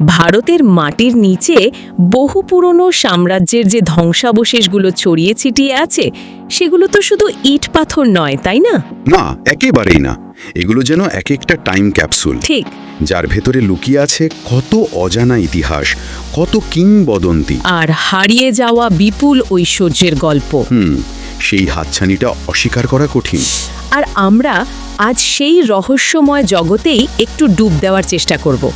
ভারতের মাটির নিচে বহু পুরনো সাম্রাজ্যের যে ধ্বংসাবশেষগুলো ছড়িয়ে ছিটিয়ে আছে সেগুলো তো শুধু ইট পাথর নয় তাই না? না একেবারেই না। এগুলো যেন এক একটা টাইম ক্যাপসুল। ঠিক। যার ভেতরে লুকিয়ে আছে কত অজানা ইতিহাস কত কিংবদন্তি। আর হারিয়ে যাওয়া বিপুল ঐশ্বর্যের গল্প। হুম সেই হাতছানিটা অস্বীকার করা কঠিন। আর আমরা আজ সেই রহস্যময় জগতেই একটু ডুব দেওয়ার চেষ্টা করব।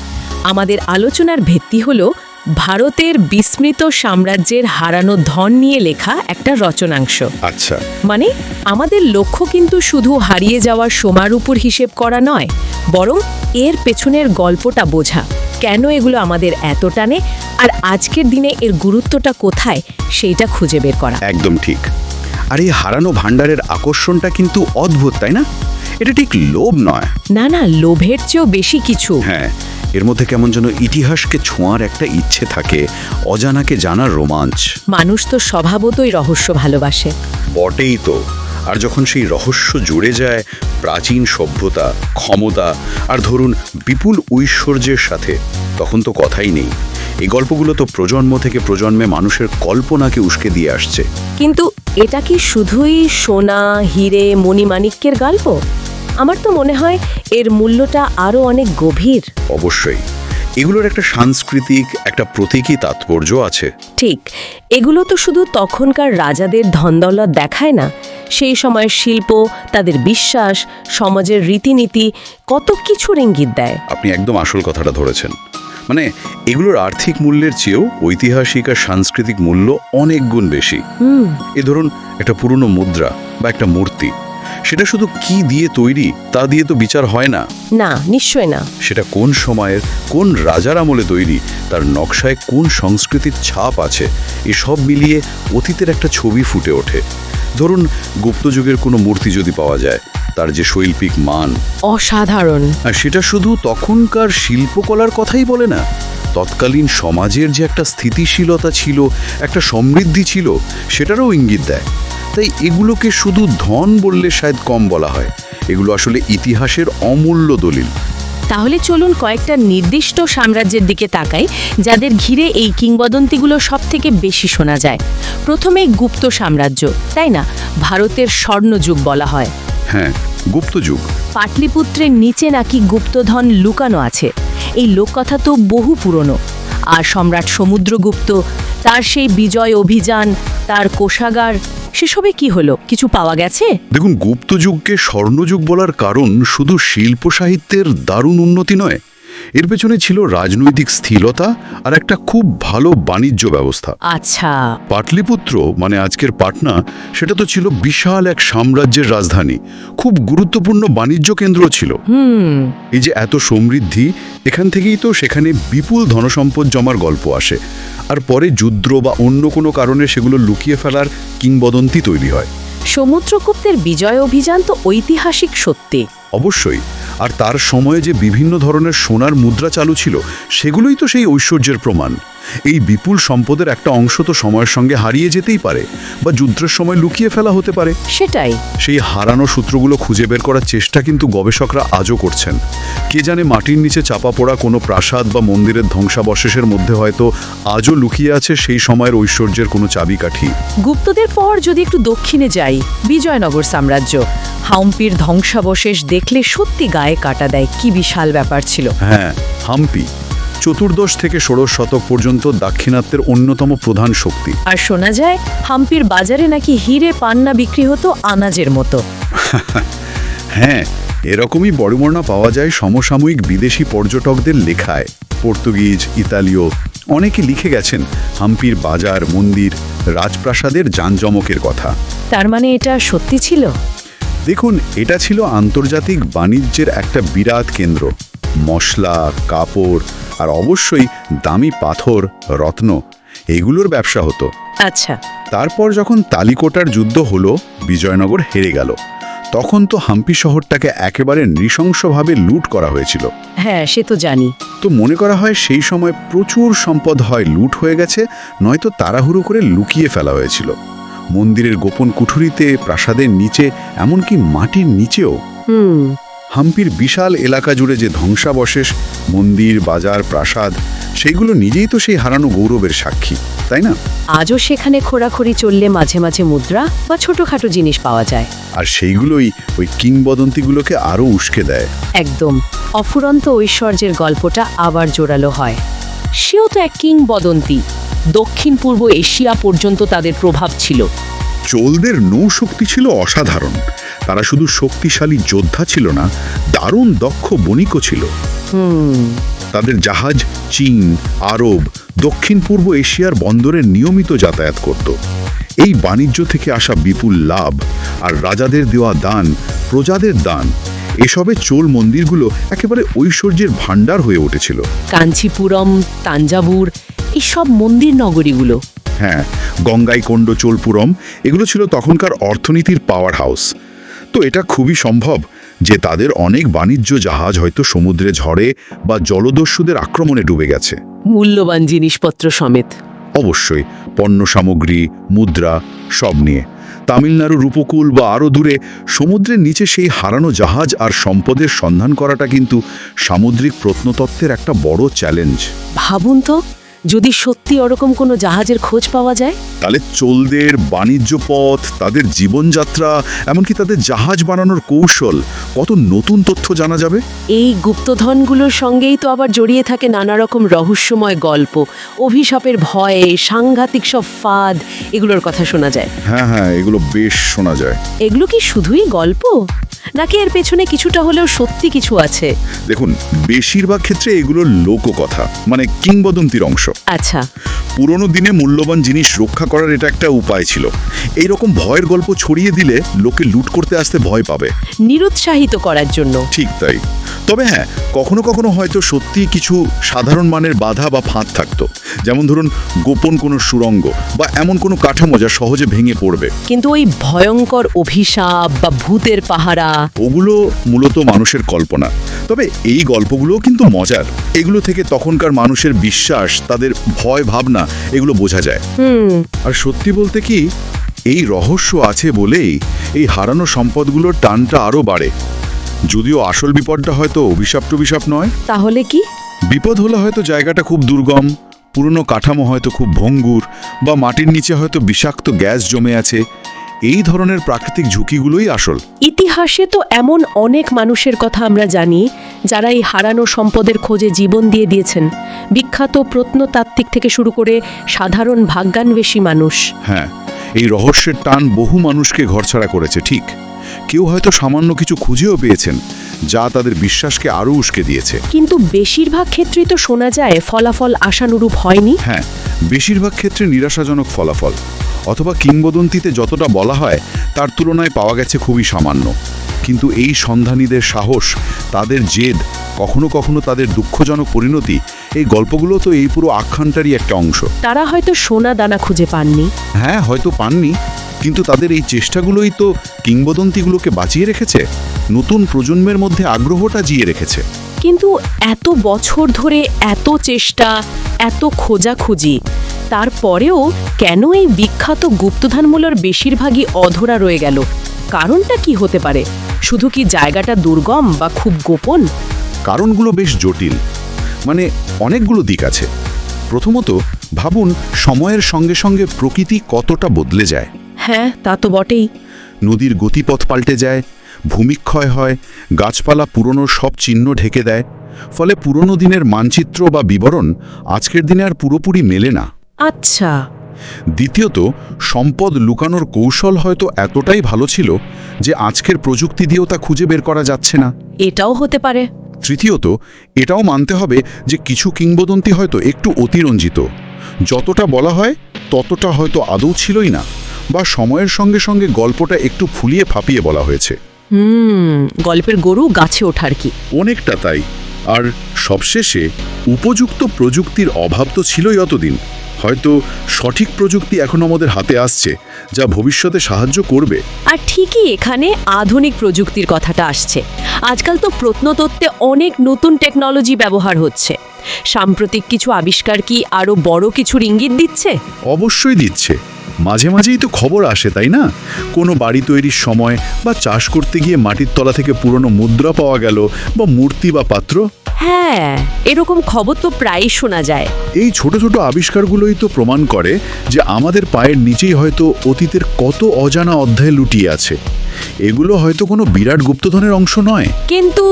আমাদের আলোচনার ভিত্তি হল ভারতের বিস্মৃত সাম্রাজ্যের হারানো ধন নিয়ে লেখা একটা রচনাংশ। আচ্ছা। মানে আমাদের লক্ষ্য কিন্তু শুধু হারিয়ে যাওয়ার সোমার উপর হিসেব করা নয় বরং এর পেছনের গল্পটা বোঝা। কেন এগুলো আমাদের এত টানে আর আজকের দিনে এর গুরুত্বটা কোথায় সেইটা খুঁজে বের করা। একদম ঠিক। আর এই হারানো ভাণ্ডারের আকর্ষণটা কিন্তু অদ্ভুত তাই না? এটা ঠিক লোভ নয়। না না লোভের চেয়েও বেশি কিছু। হ্যাঁ। এর মধ্যে কেমন যেন ইতিহাসকে ছোঁয়ার একটা ইচ্ছে থাকে অজানাকে জানার রোমাঞ্চ। মানুষ তো স্বভাবতই রহস্য ভালোবাসে। বটেই তো। আর যখন সেই রহস্য জুড়ে যায় প্রাচীন সভ্যতা ক্ষমতা আর ধরুন বিপুল ঐশ্বর্যের সাথে তখন তো কথাই নেই। এই গল্পগুলো তো প্রজন্ম থেকে প্রজন্মে মানুষের কল্পনাকে উস্কে দিয়ে আসছে। কিন্তু এটা কি শুধুই সোনা হিরে মণিমাণিক্যের গল্প? আমার তো মনে হয় এর মূল্যটা আরও অনেক গভীর। অবশ্যই। এগুলোর একটা সাংস্কৃতিক একটা প্রতীকী তাৎপর্য আছে। ঠিক। এগুলো তো শুধু তখনকার রাজাদের ধনদৌলত দেখায় না। সেই সময়ের শিল্প তাদের বিশ্বাস সমাজের রীতিনীতি কত কিছুর ইঙ্গিত দেয়। আপনি একদম আসল কথাটা ধরেছেন। মানে এগুলোর আর্থিক মূল্যের চেয়েও ঐতিহাসিক আর সাংস্কৃতিক মূল্য অনেক গুণ বেশি। হুম। এ ধরুন একটা পুরনো মুদ্রা বা একটা মূর্তি। সেটা শুধু কি দিয়ে তৈরি তা দিয়ে তো বিচার হয় না। না নিশ্চয় না। সেটা কোন সময়ের কোন রাজার আমলে তৈরি তার নকশায় কোন সংস্কৃতির ছাপ আছে এসব মিলিয়ে অতীতের একটা ছবি ফুটে ওঠে। ধরুন গুপ্তযুগের কোনো মূর্তি যদি পাওয়া যায় তার যে শৈল্পিক মান। অসাধারণ। আর সেটা শুধু তখনকার শিল্পকলার কথাই বলে না। তৎকালীন সমাজের যে একটা স্থিতিশীলতা ছিল একটা সমৃদ্ধি ছিল সেটারও ইঙ্গিত দেয়। তাই এগুলোকে শুধু ধন বললে শায়দ কম বলা হয়। এগুলো আসলে ইতিহাসের অমূল্য দলিল। তাহলে চলুন কয়েকটা নির্দিষ্ট সাম্রাজ্যের দিকে তাকাই যাদের ঘিরে এই কিংবদন্তিগুলো সব থেকে বেশি শোনা যায়। প্রথমে গুপ্ত সাম্রাজ্য তাই না? ভারতের স্বর্ণযুগ বলা হয়। হ্যাঁ গুপ্তযুগ। পাটলিপুত্রের নিচে নাকি গুপ্তধন লুকানো আছে। এই লোককথা তো বহু পুরনো। আর সম্রাট সমুদ্রগুপ্ত তার সেই বিজয় অভিযান তার কোষাগার সেসবে কি হলো? কিছু পাওয়া গেছে? দেখুন গুপ্তযুগকে স্বর্ণযুগ বলার কারণ শুধু শিল্প সাহিত্যের দারুণ উন্নতি নয়। এর পেছনে ছিল রাজনৈতিক স্থিরতা আর একটা খুব ভালো বাণিজ্য ব্যবস্থা। আচ্ছা। পাটলিপুত্র মানে আজকের পাটনা সেটা তো ছিল বিশাল এক সাম্রাজ্যের রাজধানী। খুব গুরুত্বপূর্ণ বাণিজ্য কেন্দ্র ছিল। এই যে এত সমৃদ্ধি এখান থেকেই তো সেখানে বিপুল ধনসম্পদ জমার গল্প আসে। আর পরে যুদ্ধ বা অন্য কোনো কারণে সেগুলো লুকিয়ে ফেলার কিংবদন্তি তৈরি হয়। সমুদ্রগুপ্তের বিজয় অভিযান তো ঐতিহাসিক সত্যি। অবশ্যই। আর তার সময়ে যে বিভিন্ন ধরনের সোনার মুদ্রা চালু ছিল সেগুলোই তো সেই ঐশ্বর্যের প্রমাণ। এই বিপুল সম্পদের একটা অংশ তো সময়ের সঙ্গে হারিয়ে যেতেই পারে বা যুদ্ধের সময় লুকিয়ে ফেলা হতে পারে। সেটাই। সেই হারানো সূত্রগুলো খুঁজে বের করার চেষ্টা কিন্তু গবেষকরা আজও করছেন। কে জানে মাটির নিচে চাপা পড়া কোনো প্রাসাদ বা মন্দিরের ধ্বংসাবশেষের মধ্যে হয়তো আজও লুকিয়ে আছে সেই সময়ের ঐশ্বর্যের কোনো চাবিকাঠি। গুপ্তদের পর যদি একটু দক্ষিণে যাই বিজয়নগর সাম্রাজ্য হাম্পির ধ্বংসাবশেষ দেখলে সত্যি গায়ে কাটা দেয় কি বিশাল ব্যাপার ছিল। হ্যাঁ হাম্পি। চতুর্দশ থেকে ষোড়শ শতক পর্যন্ত দাক্ষিণাত্যের অন্যতম প্রধান শক্তি। আর শোনা যায় হাম্পির বাজারে নাকি হিরে পান্না বিক্রি হতো আনাজের মতো। হ্যাঁ এরকমই বড়মর্ণা পাওয়া যায় সমসাময়িক বিদেশি পর্যটকদের লেখায়। পর্তুগিজ ইতালীয় অনেকে লিখে গেছেন হাম্পির বাজার মন্দির রাজপ্রাসাদের যানজমকের কথা। তার মানে এটা সত্যি ছিল? দেখুন এটা ছিল আন্তর্জাতিক বাণিজ্যের একটা বিরাট কেন্দ্র। মশলা কাপড় আর অবশ্যই দামি পাথর রত্ন এগুলোর ব্যবসা হতো। আচ্ছা। তারপর যখন তালিকোটার যুদ্ধ হলো বিজয়নগর হেরে গেল। তখন তো হাম্পি শহরটাকে একেবারে নৃশংসভাবে লুট করা হয়েছিল। হ্যাঁ সে তো জানি। তো মনে করা হয় সেই সময় প্রচুর সম্পদ হয় লুট হয়ে গেছে নয়তো তাড়াহুড়ো করে লুকিয়ে ফেলা হয়েছিল। মন্দিরের গোপন কুঠুরিতে প্রাসাদের নিচে এমনকি মাটির নিচেও। হুম। হাম্পির বিশাল এলাকা জুড়ে যে ধ্বংসাবশেষ মন্দির বাজার প্রাসাদ সেইগুলো নিজেই তো সেই হারানো গৌরবের সাক্ষী তাই না? আজও সেখানে খোরাখড়ি চললে মাঝে মাঝে মুদ্রা বা ছোটখাটো জিনিস পাওয়া যায়। আর সেইগুলোই ওই কিংবদন্তিগুলোকে আরও উস্কে দেয়। একদম। অফুরন্ত ঐশ্বর্যের গল্পটা আবার জোরালো হয়। সেও তো এক কিংবদন্তি। দক্ষিণ পূর্ব এশিয়া পর্যন্ত তাদের প্রভাব ছিল। চোলদের নৌশক্তি ছিল অসাধারণ। তারা শুধু শক্তিশালী যোদ্ধা ছিল না দারুণ দক্ষ বণিকও ছিল। তাদের জাহাজ চীন আরব দক্ষিণ পূর্ব এশিয়ার বন্দরে নিয়মিত যাতায়াত করত। এই বাণিজ্য থেকে আসা বিপুল লাভ আর রাজাদের দেওয়া দান প্রজাদের দান এসবে চোল মন্দিরগুলো একেবারে ঐশ্বর্যের ভাণ্ডার হয়ে উঠেছিল। কাঞ্চিপুরম তাঞ্জাবুর এইসব মন্দির নগরীগুলো। হ্যাঁ গঙ্গাইকোণ্ড চোলপুরম এগুলো ছিল তখনকার অর্থনীতির পাওয়ার হাউস তো এটা খুবই সম্ভব যে তাদের অনেক বাণিজ্য জাহাজ হয়তো সমুদ্রে ঝড়ে বা জলদস্যুদের আক্রমণে ডুবে গেছে। মূল্যবান জিনিসপত্র সমেত। অবশ্যই পণ্য সামগ্রী মুদ্রা সব নিয়ে। তামিলনাড়ুর উপকূল বা আরও দূরে সমুদ্রের নিচে সেই হারানো জাহাজ আর সম্পদের সন্ধান করাটা কিন্তু সামুদ্রিক প্রত্নতত্ত্বের একটা বড় চ্যালেঞ্জ। ভাবুন তো। যদি সত্যি ওরকম কোনো জাহাজের খোঁজ পাওয়া যায়? তাহলে চোলদের বাণিজ্য পথ তাদের জীবনযাত্রা এমনকি তাদের জাহাজ বানানোর কৌশল কত নতুন তথ্য জানা যাবে? এই গুপ্তধনগুলোর সঙ্গেই তো আবার জড়িয়ে থাকে নানা রকম রহস্যময় গল্প অভিশাপের ভয়ে সাংঘাতিক সব ফাঁদ এগুলোর কথা শোনা যায়। হ্যাঁ হ্যাঁ এগুলো বেশ শোনা যায়। এগুলো কি শুধুই গল্প? নাকি এর পেছনে কিছুটা হলেও সত্যি কিছু আছে? দেখুন বেশিরভাগ ক্ষেত্রে এগুলো লোককথা মানে কিংবদন্তির অংশ। আচ্ছা। পুরনো দিনে মূল্যবান জিনিস রক্ষা করার এটা একটা উপায় ছিল। এই রকম ভয়ের গল্প ছড়িয়ে দিলে লোকে লুট করতে আসতে ভয় পাবে। নিরুৎসাহিত করার জন্য। ঠিক তাই। তবে হ্যাঁ কখনো কখনো হয়তো সত্যি কিছু সাধারণ মানের বাধা বা ফাঁদ থাকতো। যেমন ধরুন গোপন কোনো সুরঙ্গ বা এমন কোনো কাঠামো যা সহজে ভেঙে পড়বে। কিন্তু ওই ভয়ঙ্কর অভিশাপ বা ভূতের পাহারা। ওগুলো মূলত মানুষের কল্পনা। তবে এই গল্পগুলোও কিন্তু মজার। এগুলো থেকে তখনকার মানুষের বিশ্বাস তাদের ভয় ভাবনা এগুলো বোঝা যায়। আর সত্যি বলতে কি এই রহস্য আছে বলেই এই হারানো সম্পদগুলোর টানটা আরও বাড়ে। যদিও আসল বিপদটা হয়তো অভিশাপ টভিশাপ নয়। তাহলে কি? বিপদ হলে হয়তো জায়গাটা খুব দুর্গম পুরনো কাঠামো হয়তো খুব ভঙ্গুর বা মাটির নিচে হয়তো বিষাক্ত গ্যাস জমে আছে। এই ধরনের প্রাকৃতিক ঝুঁকিগুলোই আসল। ইতিহাসে তো এমন অনেক মানুষের কথা আমরা জানি যারা এই হারানো সম্পদের খোঁজে জীবন দিয়ে দিয়েছেন। বিখ্যাত প্রত্নতাত্ত্বিক থেকে শুরু করে সাধারণ ভাগ্যান্বেষী মানুষ। হ্যাঁ এই রহস্যের টান বহু মানুষকে ঘরছাড়া করেছে ঠিক। কেউ হয়তো সামান্য কিছু খুঁজেও পেয়েছেন যা তাদের বিশ্বাসকে আরও উস্কে দিয়েছে। কিন্তু বেশিরভাগ ক্ষেত্রেই তো শোনা যায় ফলাফল আশানুরূপ হয়নি। হ্যাঁ বেশিরভাগ ক্ষেত্রে নিরাশাজনক ফলাফল অথবা কিংবদন্তিতে যতটা বলা হয় তার তুলনায় পাওয়া গেছে খুবই সামান্য। কিন্তু এই সন্ধানীদের সাহস তাদের জেদ কখনো কখনো তাদের দুঃখজনক পরিণতি এই গল্পগুলো তো এই পুরো আখ্যানটারই একটা অংশ। তারা হয়তো সোনা দানা খুঁজে পাননি। হ্যাঁ হয়তো পাননি কিন্তু তাদের এই চেষ্টাগুলোই তো কিংবদন্তিগুলোকে বাঁচিয়ে রেখেছে? নতুন প্রজন্মের মধ্যে আগ্রহটা জিয়ে রেখেছে। কিন্তু এত বছর ধরে এত চেষ্টা এত খোঁজাখুঁজি তারপরেও কেন এই বিখ্যাত গুপ্তধানমূলর বেশিরভাগই অধরা রয়ে গেল? কারণটা কি হতে পারে? শুধু কি জায়গাটা দুর্গম বা খুব গোপন? কারণগুলো বেশ জটিল। মানে অনেকগুলো দিক আছে। প্রথমত ভাবুন সময়ের সঙ্গে সঙ্গে প্রকৃতি কতটা বদলে যায়। হ্যাঁ তা তো বটেই। নদীর গতিপথ পাল্টে যায় ভূমিক্ষয় হয় গাছপালা পুরনো সব চিহ্ন ঢেকে দেয় ফলে পুরনো দিনের মানচিত্র বা বিবরণ আজকের দিনে আর পুরোপুরি মেলে না। আচ্ছা। দ্বিতীয়ত সম্পদ লুকানোর কৌশল হয়তো এতটাই ভালো ছিল যে আজকের প্রযুক্তি দিয়েও তা খুঁজে বের করা যাচ্ছে না। এটাও হতে পারে। তৃতীয়ত এটাও মানতে হবে যে কিছু কিংবদন্তি হয়তো একটু অতিরঞ্জিত। যতটা বলা হয় ততটা হয়তো আদৌ ছিলই না। বা সময়ের সঙ্গে সঙ্গে গল্পটা একটু ফুলিয়ে ফাঁপিয়ে বলা হয়েছে। হুম গল্পের গরু গাছে ওঠার কি? অনেকটা তাই। আর সবশেষে উপযুক্ত প্রযুক্তির অভাব তো ছিলই অতদিন। হয়তো সঠিক প্রযুক্তি এখন আমাদের হাতে আসছে যা ভবিষ্যতে সাহায্য করবে। আর ঠিকই এখানে আধুনিক প্রযুক্তির কথাটা আসছে। আজকাল তো প্রত্নতত্ত্বে অনেক নতুন টেকনোলজি ব্যবহার হচ্ছে। সাম্প্রতিক কিছু আবিষ্কার কি আরও বড় কিছুর ইঙ্গিত দিচ্ছে? অবশ্যই দিচ্ছে। মাঝে মাঝেই তো খবর আসে, তাই না? কোনো বাড়ি তৈরির সময় বা চাষ করতে গিয়ে মাটির তলা থেকে পুরনো মুদ্রা পাওয়া গেল বা মূর্তি বা পাত্র? হ্যাঁ এরকম খবর তো প্রায়ই শোনা যায়। এই ছোট ছোট আবিষ্কারগুলোই তো প্রমাণ করে যে আমাদের পায়ের নিচেই হয়তো অতীতের কত অজানা অধ্যায় লুটিয়ে আছে। এগুলো হয়তো কোনো বিরাট গুপ্তধনের অংশ নয়। কিন্তু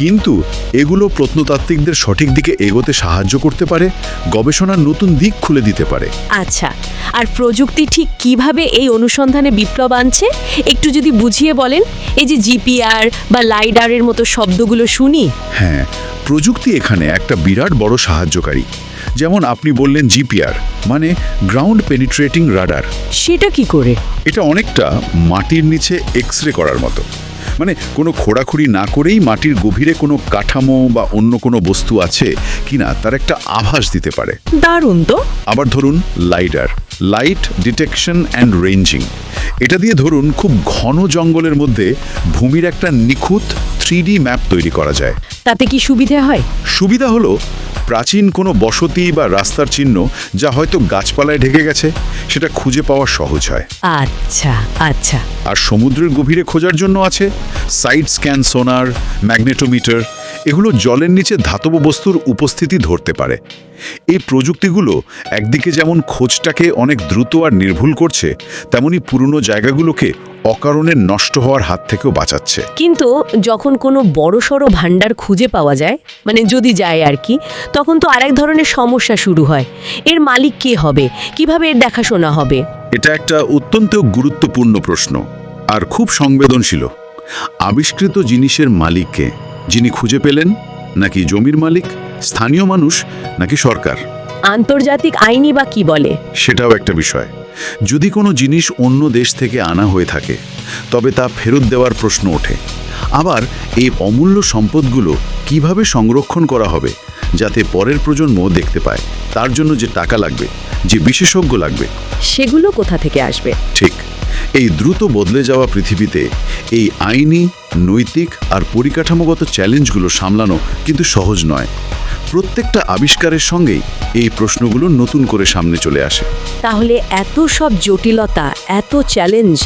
কিন্তু এগুলো প্রত্নতাত্ত্বিকদের সঠিক দিকে এগোতে সাহায্য করতে পারে গবেষণার নতুন দিক খুলে দিতে পারে। আচ্ছা আর প্রযুক্তি ঠিক কীভাবে এই অনুসন্ধানে বিপ্লব আনছে? একটু যদি বুঝিয়ে বলেন এই যে জিপিআর বা লাইডারের মতো শব্দগুলো শুনি। হ্যাঁ প্রযুক্তি এখানে একটা বিরাট বড় সাহায্যকারী। যেমন আপনি বললেন জিপিআর মানে গ্রাউন্ড পেনিট্রেটিং রাডার সেটা কি করে? এটা অনেকটা মাটির নিচে এক্স রে করার মতো। মানে কোনো খোঁড়াখুড়ি না করেই মাটির গভীরে কোনো কাঠামো বা অন্য কোনো বস্তু আছে কিনা তার একটা আভাস দিতে পারে। দারুণ তো। আবার ধরুন lidar light detection and ranging এটা দিয়ে ধরুন খুব ঘন জঙ্গলের মধ্যে ভূমির একটা নিখুঁত থ্রি ম্যাপ তৈরি করা যায়। তাতে কি সুবিধে হয়? সুবিধা হলো প্রাচীন কোনো বসতি বা রাস্তার চিহ্ন যা হয়তো গাছপালায় ঢেকে গেছে সেটা খুঁজে পাওয়া সহজ হয়। আচ্ছা আচ্ছা। আর সমুদ্রের গভীরে খোঁজার জন্য আছে সাইড স্ক্যান সোনার ম্যাগনেটোমিটার এগুলো জলের নিচে ধাতব বস্তুর উপস্থিতি ধরতে পারে। এই প্রযুক্তিগুলো একদিকে যেমন খোঁজটাকে অনেক দ্রুত আর নির্ভুল করছে তেমনি পুরনো জায়গাগুলোকে অকারণে নষ্ট হওয়ার হাত থেকেও বাঁচাচ্ছে। কিন্তু যখন কোনো বড় সড়ো ভাণ্ডার খুঁজে পাওয়া যায় মানে যদি যায় আর কি তখন তো আরেক ধরনের সমস্যা শুরু হয়। এর মালিক কে হবে? কীভাবে এর দেখাশোনা হবে? এটা একটা অত্যন্ত গুরুত্বপূর্ণ প্রশ্ন আর খুব সংবেদনশীল। আবিষ্কৃত জিনিসের মালিককে যিনি খুঁজে পেলেন নাকি জমির মালিক স্থানীয় মানুষ নাকি সরকার? আন্তর্জাতিক আইনি বা কি বলে? সেটাও একটা বিষয়। যদি কোনো জিনিস অন্য দেশ থেকে আনা হয়ে থাকে তবে তা ফেরত দেওয়ার প্রশ্ন ওঠে। আবার এই অমূল্য সম্পদগুলো কীভাবে সংরক্ষণ করা হবে যাতে পরের প্রজন্ম দেখতে পায় তার জন্য যে টাকা লাগবে যে বিশেষজ্ঞ লাগবে। সেগুলো কোথা থেকে আসবে? ঠিক। এই দ্রুত বদলে যাওয়া পৃথিবীতে এই আইনি নৈতিক আর পরিকাঠামোগত চ্যালেঞ্জগুলো সামলানো কিন্তু সহজ নয়। প্রত্যেকটা আবিষ্কারের সঙ্গেই এই প্রশ্নগুলো নতুন করে সামনে চলে আসে। তাহলে এত সব জটিলতা এত চ্যালেঞ্জ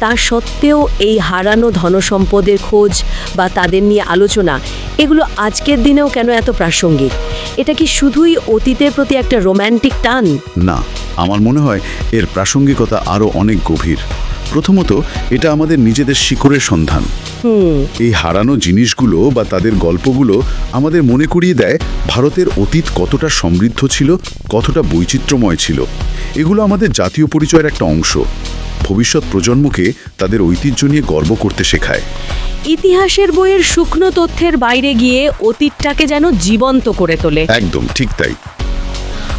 তা সত্ত্বেও এই হারানো ধনসম্পদের খোঁজ বা তাদের নিয়ে আলোচনা এগুলো আজকের দিনেও কেন এত প্রাসঙ্গিক? এটা কি শুধুই অতীতের প্রতি একটা রোম্যান্টিক টান? না আমার মনে হয় এর প্রাসঙ্গিকতা আরও অনেক গভীর। প্রথমত এটা আমাদের নিজেদের শিকড়ের সন্ধান। এই হারানো জিনিসগুলো বা তাদের গল্পগুলো আমাদের মনে করিয়ে দেয় ভারতের অতীত কতটা সমৃদ্ধ ছিল কতটা বৈচিত্র্যময় ছিল। এগুলো আমাদের জাতীয় পরিচয়ের একটা অংশ। ভবিষ্যৎ প্রজন্মকে তাদের ঐতিহ্য নিয়ে গর্ব করতে শেখায়। ইতিহাসের বইয়ের শুকনো তথ্যের বাইরে গিয়ে অতীতটাকে যেন জীবন্ত করে তোলে। একদম ঠিক তাই।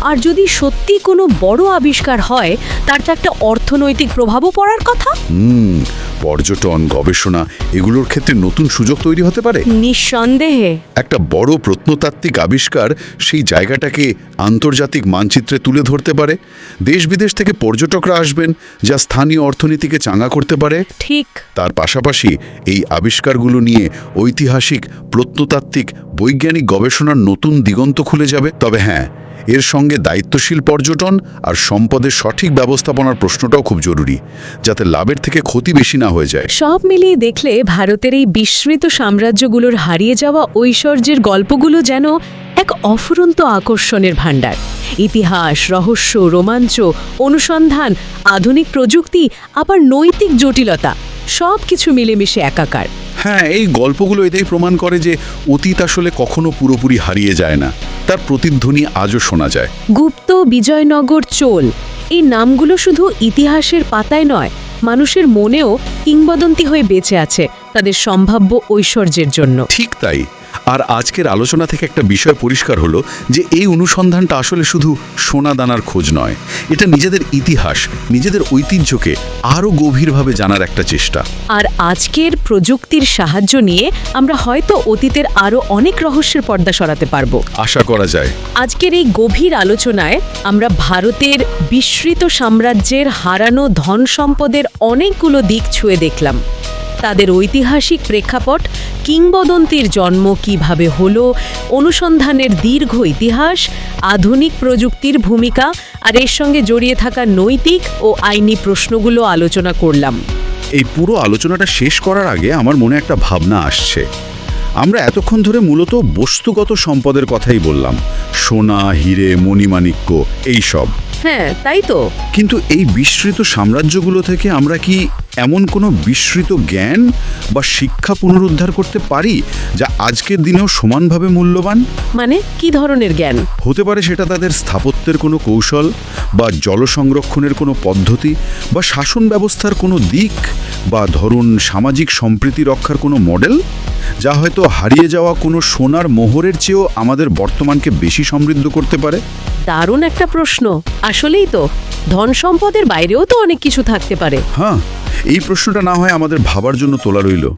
আর যদি সত্যি কোনো বড় আবিষ্কার হয় তার তো একটা অর্থনৈতিক প্রভাবও পড়ার কথা। হুম পর্যটন গবেষণা এগুলোর ক্ষেত্রে নতুন সুযোগ তৈরি হতে পারে। নিঃসন্দেহে। একটা বড় প্রত্নতাত্ত্বিক আবিষ্কার সেই জায়গাটাকে আন্তর্জাতিক মানচিত্রে তুলে ধরতে পারে। দেশ বিদেশ থেকে পর্যটকরা আসবেন যা স্থানীয় অর্থনীতিকে চাঙ্গা করতে পারে। ঠিক। তার পাশাপাশি এই আবিষ্কারগুলো নিয়ে ঐতিহাসিক প্রত্নতাত্ত্বিক বৈজ্ঞানিক গবেষণার নতুন দিগন্ত খুলে যাবে। তবে হ্যাঁ এর সঙ্গে দায়িত্বশীল পর্যটন আর সম্পদের সঠিক ব্যবস্থাপনার প্রশ্নটাও খুব জরুরি, যাতে লাভের থেকে ক্ষতি বেশি না হয়ে যায়। সব মিলিয়ে দেখলে ভারতের এই বিস্মৃত সাম্রাজ্যগুলোর হারিয়ে যাওয়া ঐশ্বর্যের গল্পগুলো যেন এক অফুরন্ত আকর্ষণের ভাণ্ডার। ইতিহাস, রহস্য, রোমাঞ্চ, অনুসন্ধান, আধুনিক প্রযুক্তি, আবার নৈতিক জটিলতা সব কিছু মিলেমিশে একাকার। হ্যাঁ এই গল্পগুলো এটাই প্রমাণ করে যে অতীত আসলে কখনো পুরোপুরি হারিয়ে যায় না। তার প্রতিধ্বনি আজও শোনা যায়। গুপ্ত বিজয়নগর চোল। এই নামগুলো শুধু ইতিহাসের পাতায় নয় মানুষের মনেও কিংবদন্তি হয়ে বেঁচে আছে তাদের সম্ভাব্য ঐশ্বর্যের জন্য। ঠিক তাই। আর আজকের আলোচনা থেকে একটা বিষয় পরিষ্কার হলো যে এই অনুসন্ধানটা আসলে শুধু সোনা দানার খোঁজ নয় এটা নিজেদের ইতিহাস নিজেদের ঐতিহ্যকে আরও গভীরভাবে জানার একটা চেষ্টা। আর আজকের প্রযুক্তির সাহায্য নিয়ে আমরা হয়তো অতীতের আরও অনেক রহস্যের পর্দা সরাতে পারব। আশা করা যায়। আজকের এই গভীর আলোচনায় আমরা ভারতের বিস্মৃত সাম্রাজ্যের হারানো ধন সম্পদের অনেকগুলো দিক ছুঁয়ে দেখলাম। তাদের ঐতিহাসিক প্রেক্ষাপট কিংবদন্তির জন্ম কীভাবে হলো অনুসন্ধানের দীর্ঘ ইতিহাস আধুনিক প্রযুক্তির ভূমিকা আর এর সঙ্গে জড়িয়ে থাকা নৈতিক ও আইনি প্রশ্নগুলো আলোচনা করলাম। এই পুরো আলোচনাটা শেষ করার আগে আমার মনে একটা ভাবনা আসছে। আমরা এতক্ষণ ধরে মূলত বস্তুগত সম্পদের কথাই বললাম। সোনা হিরে মণিমাণিক্য এইসব। হ্যাঁ তাই তো। কিন্তু এই বিস্মৃত সাম্রাজ্যগুলো থেকে আমরা কি এমন কোনো বিস্মৃত জ্ঞান বা শিক্ষা পুনরুদ্ধার করতে পারি যা আজকের দিনেও সমানভাবে মূল্যবান? মানে কি ধরনের জ্ঞান? হতে পারে সেটা তাদের স্থাপত্যের কোনো কৌশল বা জল সংরক্ষণের কোনো পদ্ধতি বা শাসন ব্যবস্থার কোনো দিক বা ধরুন সামাজিক সম্প্রীতি রক্ষার কোনো মডেল যা হয়তো হারিয়ে যাওয়া কোনো সোনার মোহরের চেয়েও আমাদের বর্তমানকে বেশি সমৃদ্ধ করতে পারে? দারুণ একটা প্রশ্ন। আসলেই তো ধন সম্পদের বাইরেও তো অনেক কিছু থাকতে পারে। হ্যাঁ। এই প্রশ্নটা না হয় আমাদের ভাবার জন্য তোলা রইল।